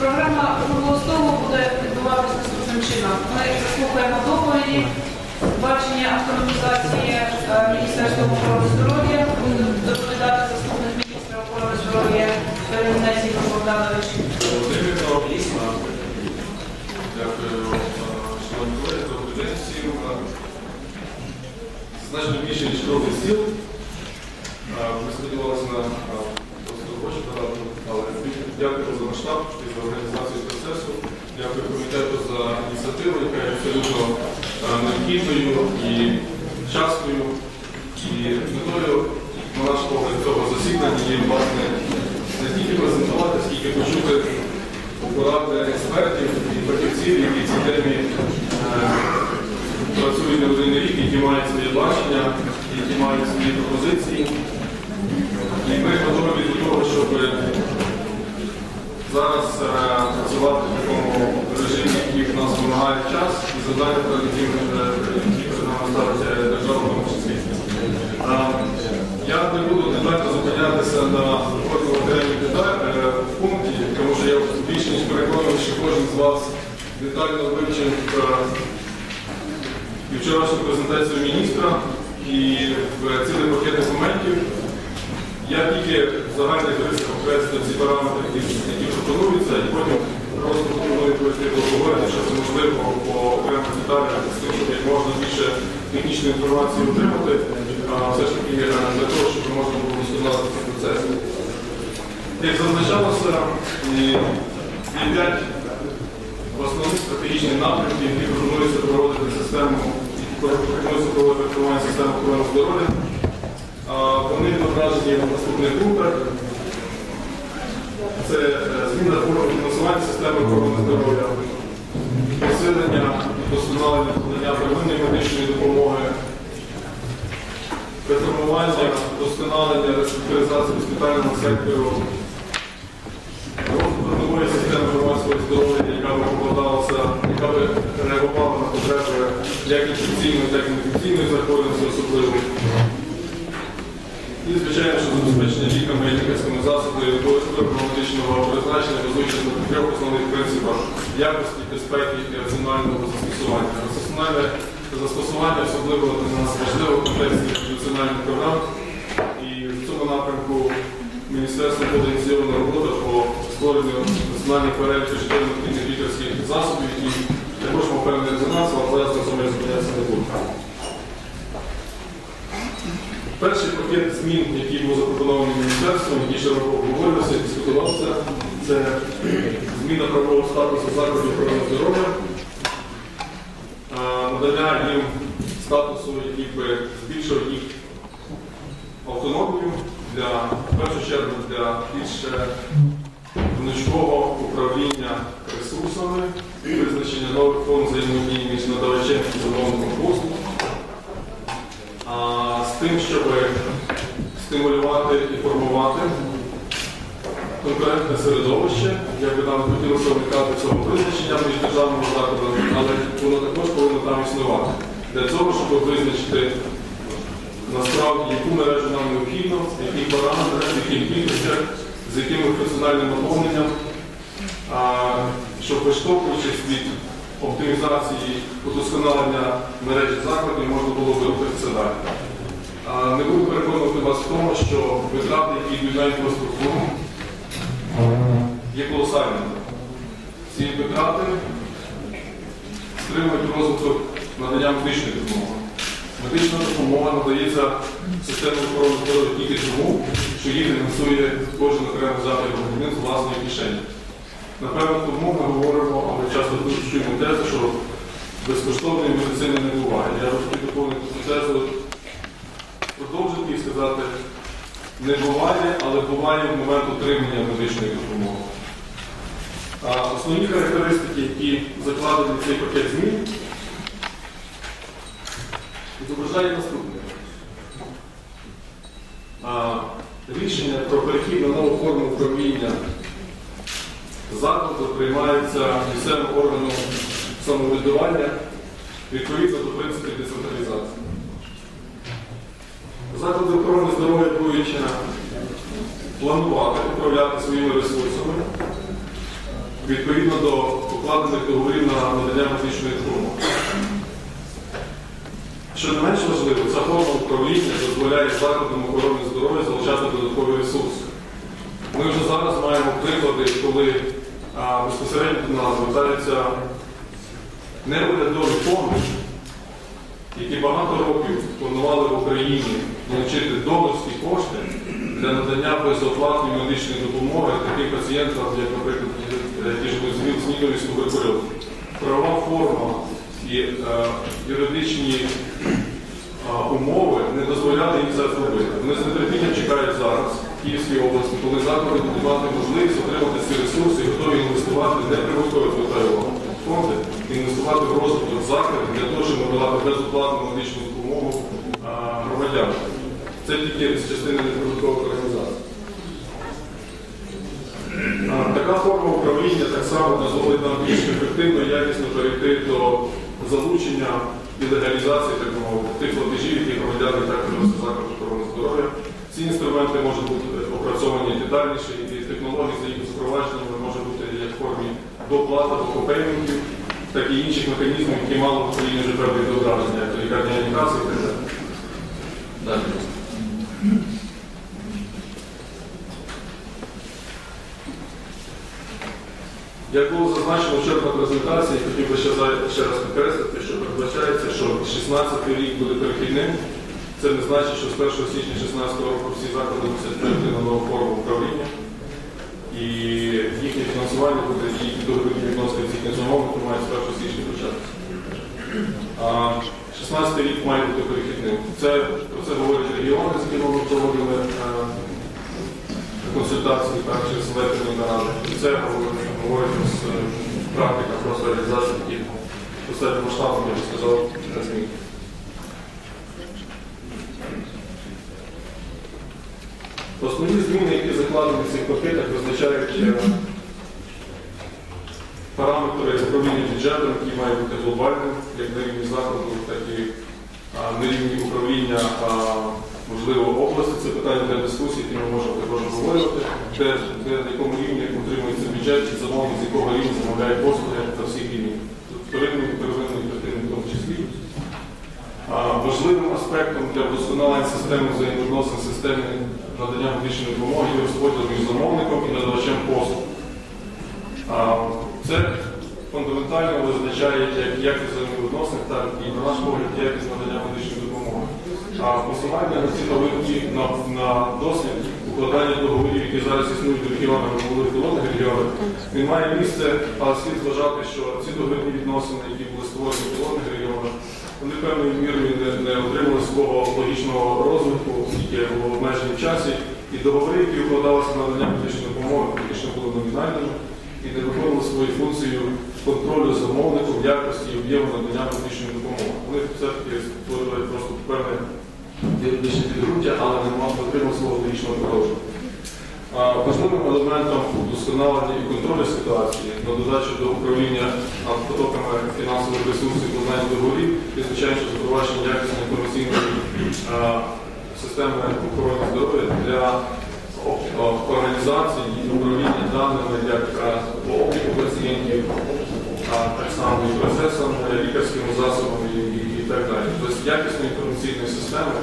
Програма Круглостолу буде відбуватися наступним чином. Ми заслухаємо доповіді, бачення автоматизації е, Міністерства охорони здоров'я, буде доповідати заступник міністра охорони здоров'я Ігор Богданович. Дякую, Значно більше, ніж круглий стіл. Е, Ми сподівалися на е, просто робочу дякую за масштаб за організацію процесу. Дякую комітету за ініціативу, яка є абсолютно е, необхідною і вчасною. І метою, на наш погляд, цього засідання є власне не тільки презентувати, скільки почути поради експертів і фахівців, які в цій темі е, працюють не один рік, які мають своє бачення, які мають свої пропозиції. І ми готові до того, щоб зараз е, працювати в такому режимі, який в нас вимагає час, і завдання, які перед нами ставить е, держава в. Е, Я не буду детально зупинятися на кожному е, пункті, тому що я більше ніж переконаний, що кожен з вас детально вивчив і вчорашню презентацію міністра і в цілий пакет документів. Я тільки в загальних рисах ці параметри, які, пропонуються, і потім просто пропоную пройти до що це можливо по окремих деталях, щоб можна більше технічної інформації отримати, все ж таки для того, щоб можна було досконалити цей процес. Як зазначалося, є п'ять основних стратегічних напрямків, які пропонуються проводити систему, які пропонуються проводити системи охорони здоров'я. Вони відображені в наступних пунктах. Це е, зміна форми фінансування системи охорони здоров'я, посилення досконалення надання первинної медичної допомоги, реформування, досконалення реструктуризації госпітального сектору, нової системи громадського здоров'я, яка би покладалася, яка би реагувала на потреби як інфекційної, так і неінфекційної захворюваності особливо. І, звичайно, що забезпечення ліками і лікарськими засобами медичного призначення на трьох основних принципах якості, безпеки і раціонального застосування. Раціональне застосування особливо для нас важливо в контексті національних програм. І в цьому напрямку Міністерством буде ініційована робота по створенню національних переліків необхідних лікарських засобів, які також мав певний резонанс, але зараз на цьому я не буду. Перший пакет змін, який був запропонований міністерством, який широко обговорювався, дискутувався, це зміна правового статусу закладів охорони здоров'я, надання їм статусу, який би збільшив їх автономію для, в першу чергу для більш гнучкого управління ресурсами, визначення нових форм взаємодії між надавачем і замовником послуг з тим, щоб стимулювати і формувати конкурентне середовище, як би нам хотілося уникати цього визначення між державними закладами, але воно також повинно там існувати. Для цього, щоб визначити насправді, яку мережу нам необхідно, параметрах, в яких кількостях, з яким функціональним наповненням, щоб виштовхуючись від оптимізації, удосконалення мережі закладів, можна було би рухатися далі. Не буду переконувати вас в тому, що витрати, які йдуть на інфраструктуру, є колосальними. Ці витрати стримують розвиток надання медичної допомоги. Медична допомога надається системою охорони здоров'я тільки тому, що її фінансує кожен окремий заклад громадянин з власної кишені. Напевно, тому ми говоримо, але часто дуже чуємо тезу, що безкоштовної медицини не буває. Я хотів доповнити цю тезу, продовжити і сказати, не буває, але буває в момент отримання медичної допомоги. А основні характеристики, які закладені в цей пакет змін, відображає наступне. Рішення про перехід на нову форму управління закладу приймається місцевим органом самоврядування відповідно до принципів децентралізації. Заклади охорони здоров'я будуть планувати управляти своїми ресурсами відповідно до укладених договорів на надання медичної допомоги. Що не менш важливо, ця форма управління дозволяє закладам охорони здоров'я залучати додаткові ресурси. Ми вже зараз маємо приклади, коли безпосередньо до нас звертаються неурядові фонди, які багато років планували в Україні отримати донорські кошти для надання безоплатної медичної допомоги таким пацієнтам, як, наприклад, ті ж з нідові з туберкульозу. Правова форма і е, юридичні е, умови не дозволяли їм це зробити. Вони з нетерпінням чекають зараз Київській області, коли заклади будуть мати можливість отримати ці ресурси і готові інвестувати не прибуткові звертаю фонди, інвестувати в розвиток закладів для того, щоб надавати безоплатну медичну допомогу громадянам. Це тільки з частини неприбуткових організацій. Така форма управління так само дозволить нам більш ефективно і якісно перейти до залучення і легалізації тих платежів, які громадяни і так приносять заклад охорони здоров'я. Ці інструменти можуть бути опрацьовані детальніше, і технології за їх запровадженнями може бути як в формі доплата до копейментів, так і інших механізмів, які мали в Україні вже певні відображення, як лікарня анікації і так далі. Як було зазначено вчора на презентації, хотів би ще, раз підкреслити, що передбачається, що 16 рік буде перехідним. Це не значить, що з 1 січня 2016 року всі заклади мусять перейти на нову форму управління. І їхнє фінансування буде, їхні договірні відносини з їхнім замовником мають з 1 січня початися. А 16 рік має бути перехідним. Це, про це говорять регіони, з якими ми проводили е, консультації так, через селекторні наради. Це говорить, з е, практика просто реалізації таких достатньо масштабних, я би сказав, змін. Основні зміни, які закладені в цих пакетах, визначають е, параметри управління бюджетом, які мають бути глобальним, як на рівні закладу, так і на рівні управління, можливо, області. Це питання для дискусії, які ми можемо також обговорювати, де, де на якому рівні утримується бюджет, і замовник, з якого рівня замовляє послуги на всіх рівнях. Вторинний, первинний, третинний в тому числі. А, Важливим аспектом для вдосконалення системи взаємовідносин системи надання медичної допомоги є розподіл між замовником і надавачем послуг. Це фундаментально визначає як якість взаємовідносин, так і, на наш погляд, якість надання медичної допомоги. А посилання на ці договірні на, на досвід укладання договорів, які зараз існують у регіонах, говорили пілотних регіонах, він має місце, але слід зважати, що ці договірні відносини, які були створені в пілотних регіонах, вони певною мірою не, не отримали свого логічного розвитку, оскільки було обмежені в часі, і договори, які укладалися на надання медичної допомоги, фактично були номінальними і не виконували свою функцію контролю замовником якості і об'єму надання медичної допомоги. Вони все-таки створили просто певне юридичне підґрунтя, але не мав отримав свого логічного продовження. Важливим елементом удосконалення і контролю ситуації на додачу до управління потоками фінансових ресурсів виконання договорів і, звичайно, запровадження якісної інформаційної системи охорони здоров'я для організації і управління даними як обліку пацієнтів, так само і процесом, лікарськими засобами і так далі. Тобто якісної інформаційної системи,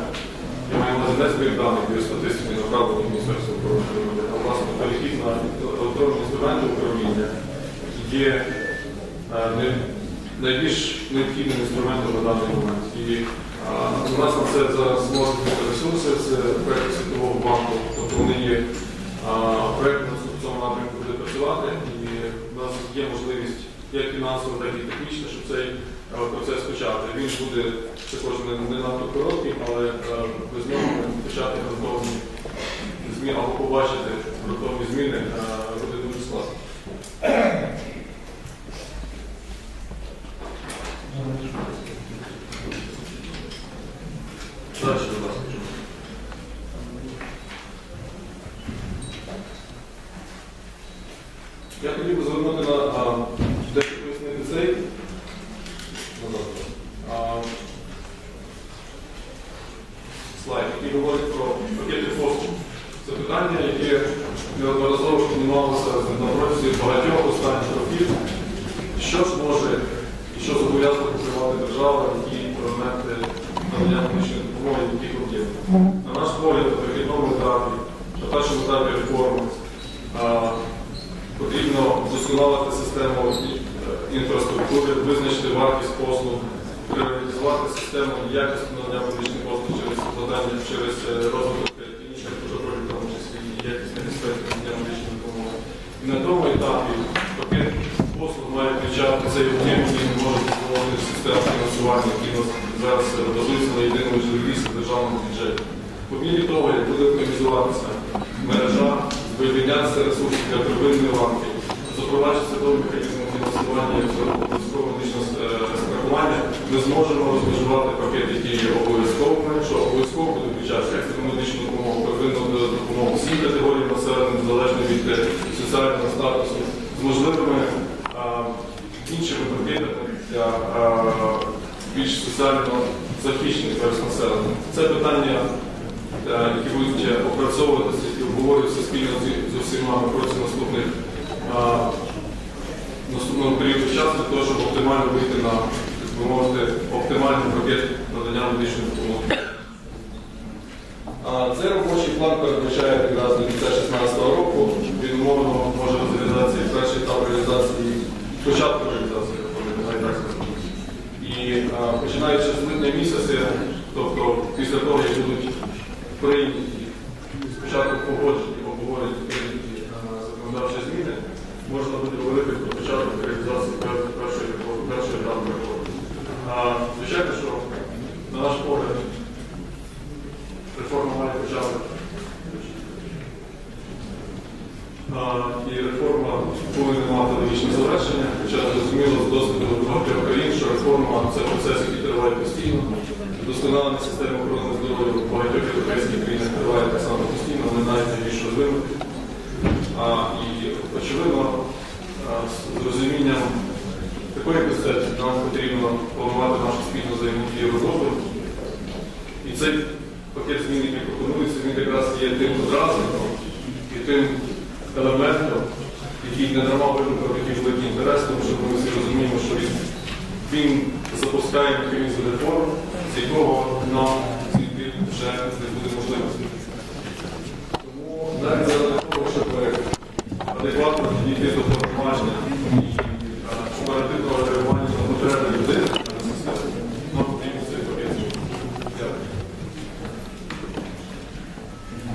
маю на увазі даних для статистики направлені в Міністерство охорони здоров'я, а власне перехід на електронні інструменти управління є е, найбільш необхідним інструментом на даний момент. І у нас на це зараз можуть ресурси, це проєкт Світового банку, тобто вони є а, проєкт у нас в цьому напрямку буде працювати, і в нас є можливість як фінансово, так і технічно, щоб цей е, процес почати. Він буде також не, надто короткий, але е, без нього почати грунтовні зміни або побачити грунтовні зміни е, буде дуже складно. Далі, будь ласка. Я хотів би звернути на а, дещо пояснити цей. Будь ласка. А, слайд, який говорить про пакети послуг. Це питання, яке неодноразово піднімалося на протязі багатьох останніх років. Що ж може і що зобов'язана покривати держава, які елементи надання медичної допомоги, яких об'єктів. На наш погляд, на перехідному етапі, на першому етапі реформи потрібно вдосконалити систему е, інфраструктури, визначити вартість послуг, реалізувати систему якісного надання медичних послуг через складання через е, розвиток клінічних протоколів, в тому числі і якісних інспекцій надання медичної допомоги. І на тому етапі пакет послуг має включати цей По мірі того, як буде оптимізуватися мережа, вивільнятися ресурси для первинної ланки, запроваджується новий механізм фінансування е, страхування, ми зможемо розмежувати пакет, який є обов'язковим, що обов'язково буде включати екстрену медичну допомогу, первинну допомогу всім категоріям населення, залежно від е, соціального статусу, з можливими а, іншими пакетами для а, більш соціально захищених верст населення. Це питання, е, які будуть е, опрацьовуватися і обговорюватися спільно з- усіма протягом наступних наступного періоду часу для того, щоб оптимально вийти на би мовити, оптимальний пакет надання медичної допомоги. Цей робочий план передбачає якраз до кінця 2016 року. Він умовно може реалізації, перший етап реалізації, початку реалізації так скажу. І починаючи з липня місяця, por Досконалення системи охорони здоров'я в багатьох європейських країнах триває так само постійно, вони навіть найбільш розвинуті. І очевидно, з розумінням такої концепції нам потрібно планувати нашу спільну взаємодію роботу. І цей пакет змін, який пропонується, він якраз є тим одразником і тим елементом, який не дарма викликав такий великий інтерес, тому що ми всі розуміємо, що він запускає механізм реформ, з якого нам